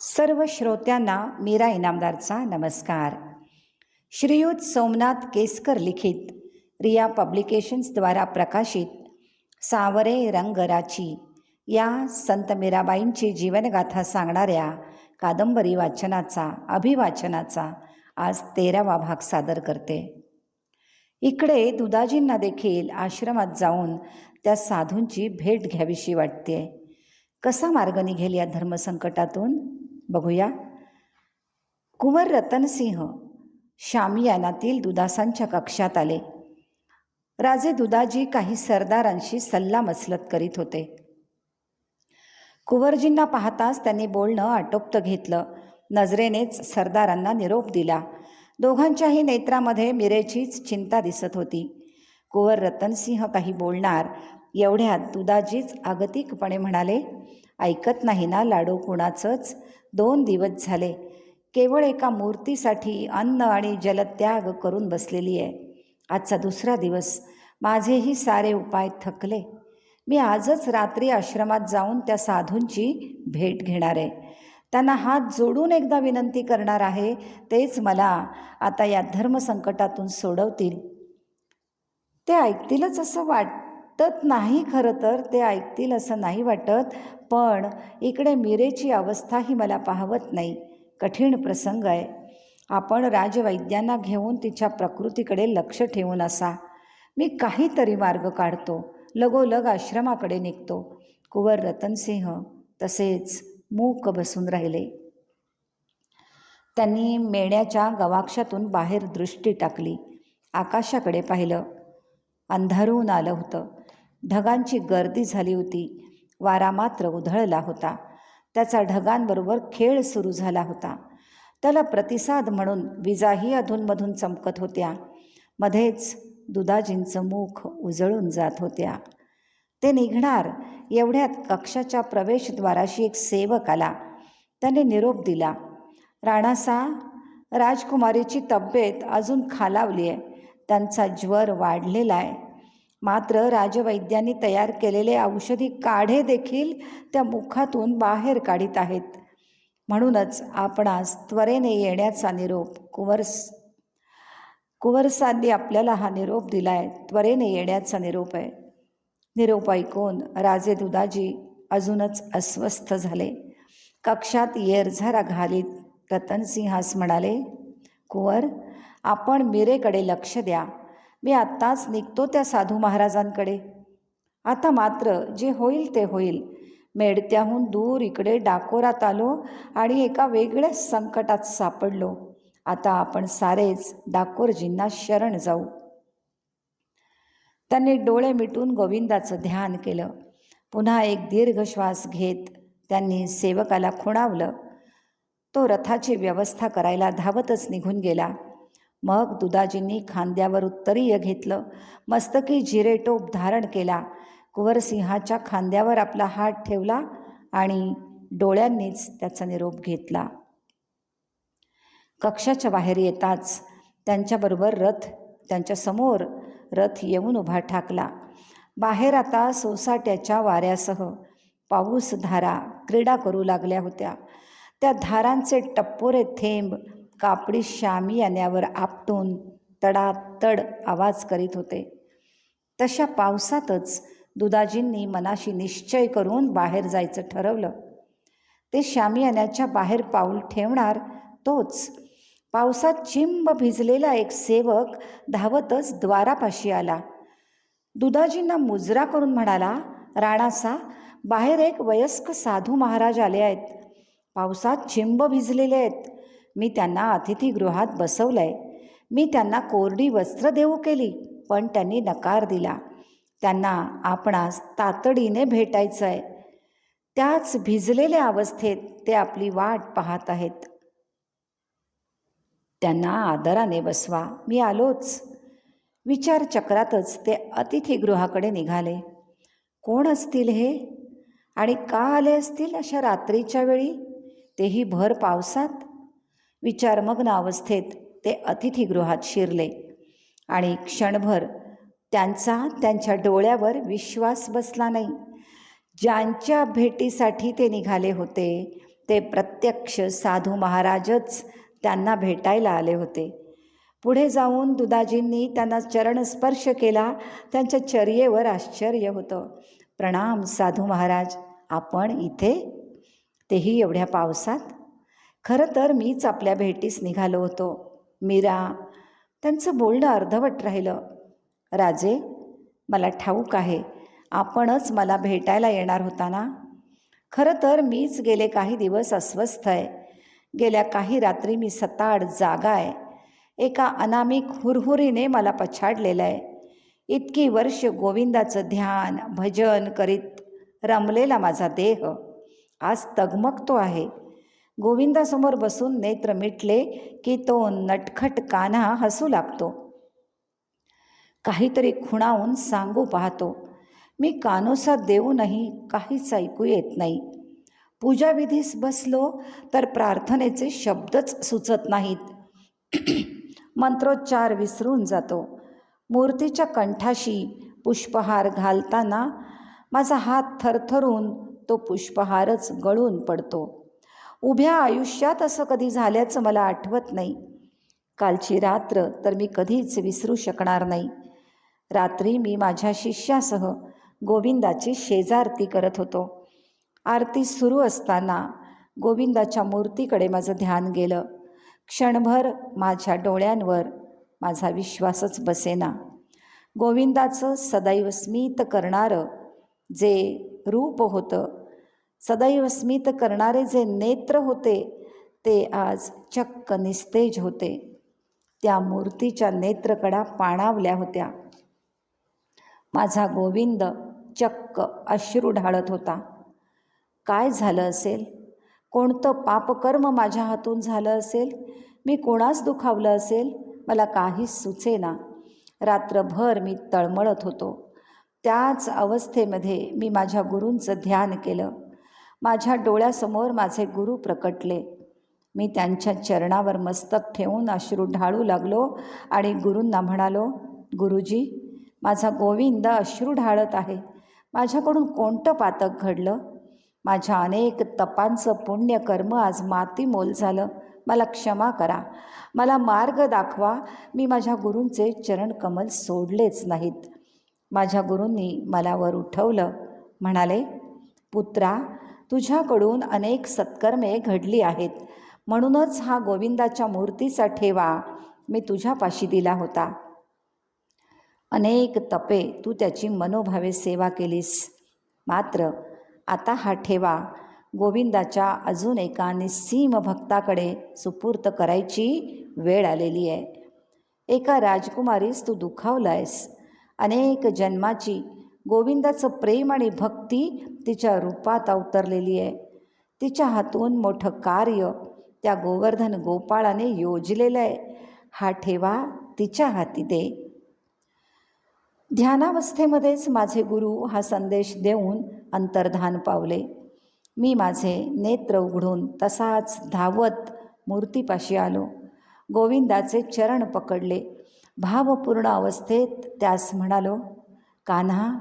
सर्व श्रोत्यांना मीरा इनामदारचा नमस्कार. श्रीयुत सोमनाथ केसकर लिखित रिया पब्लिकेशन्सद्वारा प्रकाशित सावरे रंगराची या संत मीराबाईंची जीवनगाथा सांगणाऱ्या कादंबरी वाचनाचा अभिवाचनाचा आज तेरावा भाग सादर करते. इकडे दुदाजींना देखील आश्रमात जाऊन त्या साधूंची भेट घ्यावीशी वाटते. कसा मार्ग निघेल या धर्मसंकटातून? बघूया. कुंवर रतनसिंह शामियानातील दुदासांच्या कक्षात आले. राजे दुदाजी काही सरदारांशी सल्लामसलत करीत होते. कुंवरजींना पाहताच त्यांनी बोलणं आटोपतं घेतलं. नजरेनेच सरदारांना निरोप दिला. दोघांच्याही नेत्रामध्ये मिरेचीच चिंता दिसत होती. कुंवर रतनसिंह काही बोलणार एवढ्यात दुदाजीच आगतिकपणे म्हणाले ऐकत नाही ना लाडू कुणाचंच? दोन दिवस झाले. केवळ एका मूर्तीसाठी अन्न आणि जलत्याग करून बसलेली आहे. आजचा दुसरा दिवस. माझेही सारे उपाय थकले. मी आजच रात्री आश्रमात जाऊन त्या साधूंची भेट घेणार आहे. त्यांना हात जोडून एकदा विनंती करणार आहे तेच मला आता या धर्मसंकटातून सोडवतील. ते ऐकतीलच असं वाटत नाही खरं तर ते ऐकतील असं नाही वाटत पण इकडे मिरेची अवस्थाही मला पाहवत नाही. कठीण प्रसंग आहे. आपण राजवैद्यांना घेऊन तिच्या प्रकृतीकडे लक्ष ठेवून असा. मी काहीतरी मार्ग काढतो. लगोलग आश्रमाकडे निघतो. कुंवर रतनसिंह तसेच मूक बसून राहिले. त्यांनी मेण्याच्या गवाक्षातून बाहेर दृष्टी टाकली. आकाशाकडे पाहिलं. अंधारून आलं होतं. ढगांची गर्दी झाली होती. वारा मात्र उधळला होता. त्याचा ढगांबरोबर खेळ सुरू झाला होता. त्याला प्रतिसाद म्हणून विजाही अधूनमधून चमकत होत्या. मध्येच दुदाजींचं मुख उजळून जात होत्या. ते निघणार एवढ्यात कक्षाच्या प्रवेशद्वाराशी एक सेवक आला. त्याने निरोप दिला. राणासा राजकुमारीची तब्येत अजून खालावली आहे त्यांचा ज्वर वाढलेला आहे. मात्र राजवैद्यांनी तयार केलेले औषधी काढे देखील त्या मुखातून बाहेर काढीत आहेत. म्हणूनच आपणास त्वरेने येण्याचा निरोप कुवर्स कुंवरसांनी आपल्याला हा निरोप दिला आहे त्वरेने येण्याचा निरोप आहे. निरोप ऐकून राजे दुदाजी अजूनच अस्वस्थ झाले. कक्षात येरझारा घालीत. रतनसिंहास म्हणाले कुंवर आपण मिरेकडे लक्ष द्या. मी आत्ताच निघतो त्या साधू महाराजांकडे. आता मात्र जे होईल ते होईल. मेडत्याहून दूर इकडे डाकोरात आलो आणि एका वेगळ्याच संकटात सापडलो. आता आपण सारेच डाकोरजींना शरण जाऊ. त्यांनी डोळे मिटून गोविंदाचं ध्यान केलं. पुन्हा एक दीर्घ श्वास घेत त्यांनी सेवकाला खुणावलं. तो रथाची व्यवस्था करायला धावतच निघून गेला. मग दुदाजींनी खांद्यावर उत्तरीय घेतलं. मस्तकी जिरेटोप धारण केला. कुंवरसिंहाच्या खांद्यावर आपला हात ठेवला आणि डोळ्यांनीच त्याचा निरोप घेतला. कक्षाच्या बाहेर येताच त्यांच्याबरोबर रथ त्यांच्यासमोर रथ येऊन उभा ठाकला. बाहेर आता सोसाट्याच्या वाऱ्यासह पाऊस धारा क्रीडा करू लागल्या होत्या. त्या धारांचे टप्पोरे थेंब कापडी श्यामी यान्यावर आपटून तडातड आवाज करीत होते. तशा पावसातच दुदाजींनी मनाशी निश्चय करून बाहेर जायचं ठरवलं. ते शामियान्याच्या बाहेर पाऊल ठेवणार तोच. पावसात चिंब भिजलेला एक सेवक धावतच द्वारापाशी आला. दुदाजींना मुजरा करून म्हणाला राणासा बाहेर एक वयस्क साधू महाराज आले आहेत. पावसात चिंब भिजलेले आहेत. मी त्यांना अतिथीगृहात बसवलं आहे मी त्यांना कोरडी वस्त्र देऊ केली पण त्यांनी नकार दिला. त्यांना आपणास तातडीने भेटायचं आहे त्याच भिजलेल्या अवस्थेत ते आपली वाट पाहत आहेत. त्यांना आदराने बसवा मी आलोच. विचारचक्रातच ते अतिथीगृहाकडे निघाले. कोण असतील हे? आणि का आले असतील अशा रात्रीच्या वेळी? तेही भर पावसात? विचारमग्न अवस्थेत ते अतिथीगृहात शिरले. आणि क्षणभर त्यांचा त्यांच्या डोळ्यावर विश्वास बसला नाही. ज्यांच्या भेटीसाठी ते निघाले होते ते प्रत्यक्ष साधू महाराजच त्यांना भेटायला आले होते. पुढे जाऊन दुदाजींनी त्यांना चरणस्पर्श केला त्यांच्या चर्येवर आश्चर्य होतं. प्रणाम साधू महाराज आपण इथे? तेही एवढ्या पावसात खरं तर मीच आपल्या भेटीस निघालो होतो. मीरा त्यांचं बोलणं अर्धवट राहिलं. राजे मला ठाऊक आहे आपणच मला भेटायला येणार होता ना? खरं तर मीच गेले काही दिवस अस्वस्थ आहे. गेल्या काही रात्री मी सताड जागा आहे. एका अनामिक हुरहुरीने मला पछाडलेलं आहे. इतकी वर्ष गोविंदाचं ध्यान भजन करीत रमलेला माझा देह. आज तगमगतो आहे. गोविंदासमोर बसून नेत्र मिटले की तो नटखट कान्हा हसू लागतो. काहीतरी खुणावून सांगू पाहतो. मी कानोसा देऊनही काहीच ऐकू येत नाही. पूजाविधीस बसलो तर प्रार्थनेचे शब्दच सुचत नाहीत. मंत्रोच्चार विसरून जातो. मूर्तीच्या कंठाशी पुष्पहार घालताना माझा हात थरथरून तो पुष्पहारच गळून पडतो. उभ्या आयुष्यात असं कधी झाल्याचं मला आठवत नाही. कालची रात्र तर मी कधीच विसरू शकणार नाही. रात्री मी माझ्या शिष्यासह गोविंदाची शेजारती करत होतो. आरती सुरू असताना गोविंदाच्या मूर्तीकडे माझं ध्यान गेलं. क्षणभर माझ्या डोळ्यांवर माझा विश्वासच बसेना. गोविंदाचं सदैव स्मित करणारं जे रूप होतं सदैव स्मित करणारे जे नेत्र होते ते आज चक्क निस्तेज होते. त्या मूर्तीच्या नेत्रकडा पाणावल्या होत्या. माझा गोविंद चक्क अश्रू ढाळत होता. काय झालं असेल? कोणतं पापकर्म माझ्या हातून झालं असेल? मी कोणास दुखावलं असेल? मला काहीच सुचेना. रात्रभर मी तळमळत होतो. त्याच अवस्थेमध्ये मी माझ्या गुरूंचं ध्यान केलं. माझ्या डोळ्यासमोर माझे गुरु प्रकटले. मी त्यांच्या चरणावर मस्तक ठेवून अश्रू ढाळू लागलो आणि गुरूंना म्हणालो गुरुजी माझा गोविंद अश्रू ढाळत आहे. माझ्याकडून कोणतं पातक घडलं? माझ्या अनेक तपांचं पुण्यकर्म आज मातीमोल झालं. मला क्षमा करा. मला मार्ग दाखवा. मी माझ्या गुरूंचे चरणकमल सोडलेच नाहीत. माझ्या गुरूंनी मला वर उठवलं. म्हणाले पुत्रा तुझ्याकडून अनेक सत्कर्मे घडली आहेत. म्हणूनच हा गोविंदाच्या मूर्तीचा ठेवा मी तुझ्यापाशी दिला होता. अनेक तपे तू त्याची मनोभावे सेवा केलीस. मात्र आता हा ठेवा गोविंदाच्या अजून एका निस्सीम भक्ताकडे सुपूर्त करायची वेळ आलेली आहे. एका राजकुमारीस तू दुखावलायस. आहेस अनेक जन्माची गोविंदाचं प्रेम आणि भक्ती तिच्या रूपात अवतरलेली आहे. तिच्या हातून मोठं कार्य त्या गोवर्धन गोपाळाने योजलेलं आहे. हा ठेवा तिच्या हाती दे. ध्यानावस्थेमध्येच माझे गुरु हा संदेश देऊन अंतर्धान पावले. मी माझे नेत्र उघडून तसाच धावत मूर्तीपाशी आलो. गोविंदाचे चरण पकडले. भावपूर्ण अवस्थेत त्यास म्हणालो कान्हा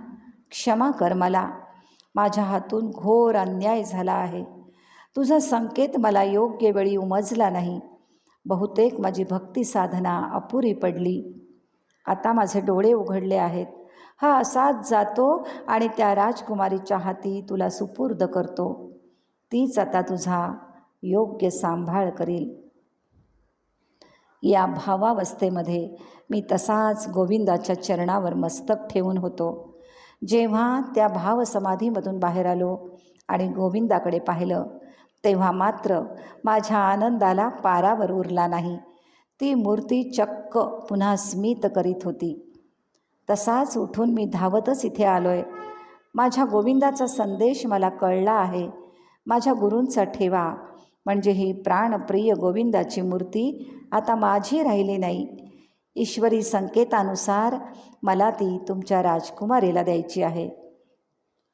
क्षमा कर मला. माझ्या हातून घोर अन्याय झाला आहे. तुझा संकेत मला योग्य वेळी उमजला नाही. बहुतेक माझी भक्ती साधना अपुरी पडली. आता माझे डोळे उघडले आहेत. हा असाच जातो आणि त्या राजकुमारीच्या हाती तुला सुपूर्द करतो. तीच आता तुझा योग्य सांभाळ करील. या भावावस्थेमध्ये मी तसाच गोविंदाच्या चरणावर मस्तक ठेवून होतो. जेव्हा त्या भावसमाधीमधून बाहेर आलो आणि गोविंदाकडे पाहिलं तेव्हा मात्र माझ्या आनंदाला पारावर उरला नाही. ती मूर्ती चक्क पुन्हा स्मित करीत होती. तसाच उठून मी धावतच इथे आलो आहे माझ्या गोविंदाचा संदेश मला कळला आहे. माझ्या गुरूंचा ठेवा. म्हणजे ही प्राणप्रिय गोविंदाची मूर्ती आता माझी राहिली नाही. ईश्वरी संकेतानुसार मला ती तुमच्या राजकुमारीला द्यायची आहे.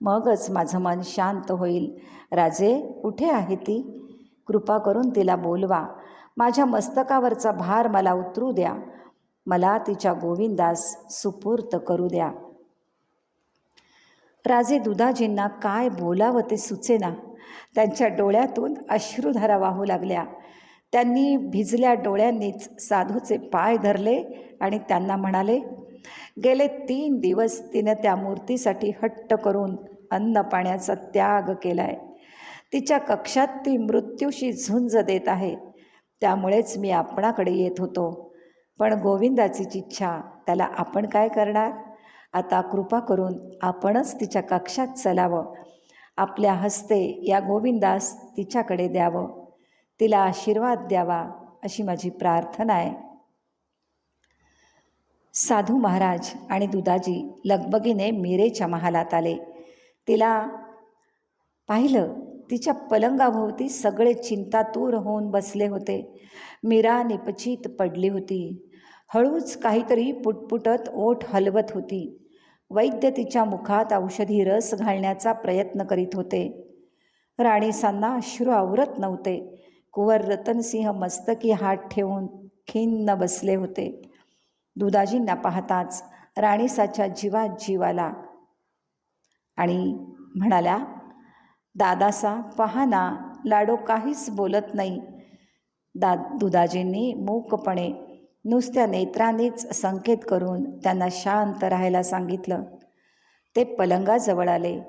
मगच माझं मन शांत होईल. राजे कुठे आहे ती? कृपा करून तिला बोलवा. माझ्या मस्तकावरचा भार मला उतरू द्या. मला तिच्या गोविंदास सुपूर्त करू द्या. राजे दुधाजींना काय बोलावं ते सुचेना. त्यांच्या डोळ्यातून अश्रुधारा वाहू लागल्या. त्यांनी भिजल्या डोळ्यांनीच साधूचे पाय धरले आणि त्यांना म्हणाले गेले तीन दिवस तिनं त्या मूर्तीसाठी हट्ट करून अन्न पाण्याचा त्याग केलाय. तिच्या कक्षात ती मृत्यूशी झुंज देत आहे. त्यामुळेच मी आपणाकडे येत होतो. पण गोविंदाचीच इच्छा त्याला आपण काय करणार? आता कृपा करून आपणच तिच्या कक्षात चलावं. आपल्या हस्ते या गोविंदास तिच्याकडे द्यावं. तिला आशीर्वाद द्यावा अशी माझी प्रार्थना आहे. साधू महाराज आणि दुदाजी लगबगीने मीरेच्या महालात आले. तिला पाहिलं तिच्या पलंगाभोवती सगळे चिंतातूर होऊन बसले होते. मीरा निपचित पडली होती. हळूच काहीतरी पुटपुटत ओठ हलवत होती. वैद्य तिच्या मुखात औषधी रस घालण्याचा प्रयत्न करीत होते. राणीसांना अश्रू आवरत नव्हते. कुंवर रतनसिंह मस्तकी हात ठेवून खिन्न बसले होते. दुदाजींना पाहताच राणीसाच्या जीवात जीव आला आणि म्हणाल्या दादासा पहा ना लाडो काहीच बोलत नाही दा दुदाजींनी मूकपणे नुसत्या नेत्रांनीच संकेत करून त्यांना शांत राहायला सांगितलं. ते पलंगाजवळ आले.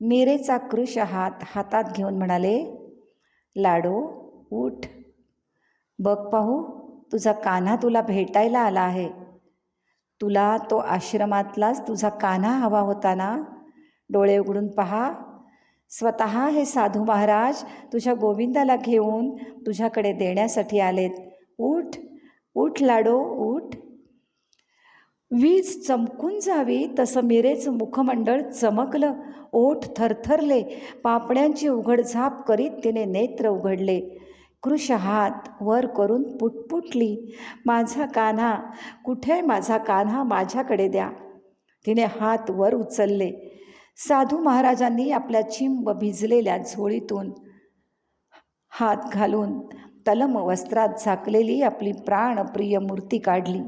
मीरेचा कृश हात हातात घेऊन म्हणाले लाडो उठ. बघ पाहू तुझा कान्हा तुला भेटायला आला आहे. तुला तो आश्रमातलाच तुझा कान्हा हवा होता ना? डोळे उघडून पहा. स्वतः हे साधू महाराज तुझ्या गोविंदाला घेऊन तुझ्याकडे देण्यासाठी आलेत. उठ उठ लाडो उठ. वीज चमकून जावी तसं मिरेचं मुखमंडळ चमकलं. ओठ थरथरले पापण्यांची उघडझाप करीत तिने नेत्र उघडले. कृश हात वर करून पुटपुटली माझा कान्हा कुठे माझा कान्हा माझ्याकडे द्या. तिने हात वर उचलले. साधू महाराजांनी आपल्या चिंब भिजलेल्या झोळीतून हात घालून तलम वस्त्रात झाकलेली आपली प्राणप्रिय मूर्ती काढली.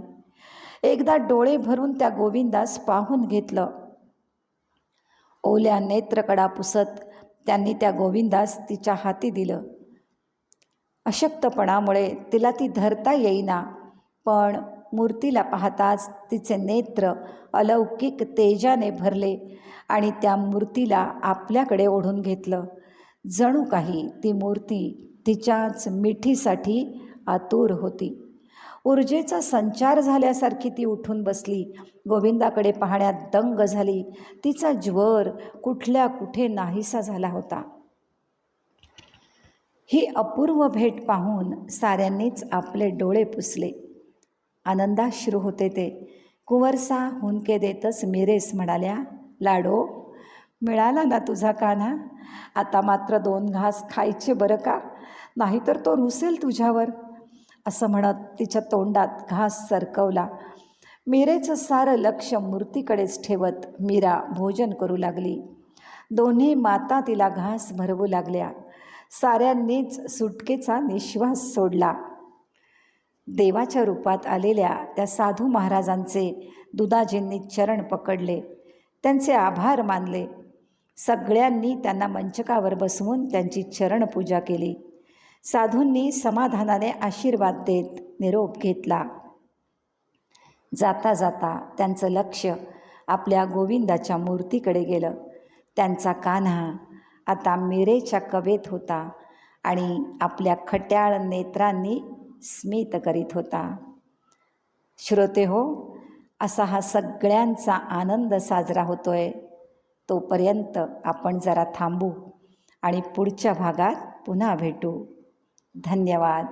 एकदा डोळे भरून त्या गोविंदास पाहून घेतलं. ओल्या नेत्रकडा पुसत त्यांनी त्या गोविंदास तिच्या हाती दिलं. अशक्तपणामुळे तिला ती धरता येईना. पण मूर्तीला पाहताच तिचे नेत्र अलौकिक तेजाने भरले आणि त्या मूर्तीला आपल्याकडे ओढून घेतलं. जणू काही ती मूर्ती तिच्याच मिठीसाठी आतुर होती. ऊर्जेचा संचार झाल्यासारखी ती उठून बसली. गोविंदाकडे पाहण्यात दंग झाली. तिचा ज्वर कुठल्या कुठे नाहीसा झाला होता. ही अपूर्व भेट पाहून साऱ्यांनीच आपले डोळे पुसले. आनंदाश्रू होते ते. कुंवरसा हुंके देतच मिरेस म्हणाल्या लाडो मिळाला ना तुझा कान्हा? आता मात्र दोन घास खायचे बरं का? नाहीतर तो रुसेल तुझ्यावर. असं म्हणत तिच्या तोंडात घास सरकवला. मीरेचं सारं लक्ष मूर्तीकडेच ठेवत मीरा भोजन करू लागली. दोन्ही माता तिला घास भरवू लागल्या. साऱ्यांनीच सुटकेचा निश्वास सोडला. देवाच्या रूपात आलेल्या त्या साधू महाराजांचे दुदाजींनी चरण पकडले. त्यांचे आभार मानले. सगळ्यांनी त्यांना मंचकावर बसवून त्यांची चरणपूजा केली. साधूंनी समाधानाने आशीर्वाद देत निरोप घेतला. जाता जाता त्यांचं लक्ष आपल्या गोविंदाच्या मूर्तीकडे गेलं. त्यांचा कान्हा आता मिरेच्या कवेत होता आणि आपल्या खट्याळ नेत्रांनी स्मित करीत होता. श्रोते हो असा हा सगळ्यांचा आनंद साजरा होतोय. तोपर्यंत आपण जरा थांबू आणि पुढच्या भागात पुन्हा भेटू. धन्यवाद.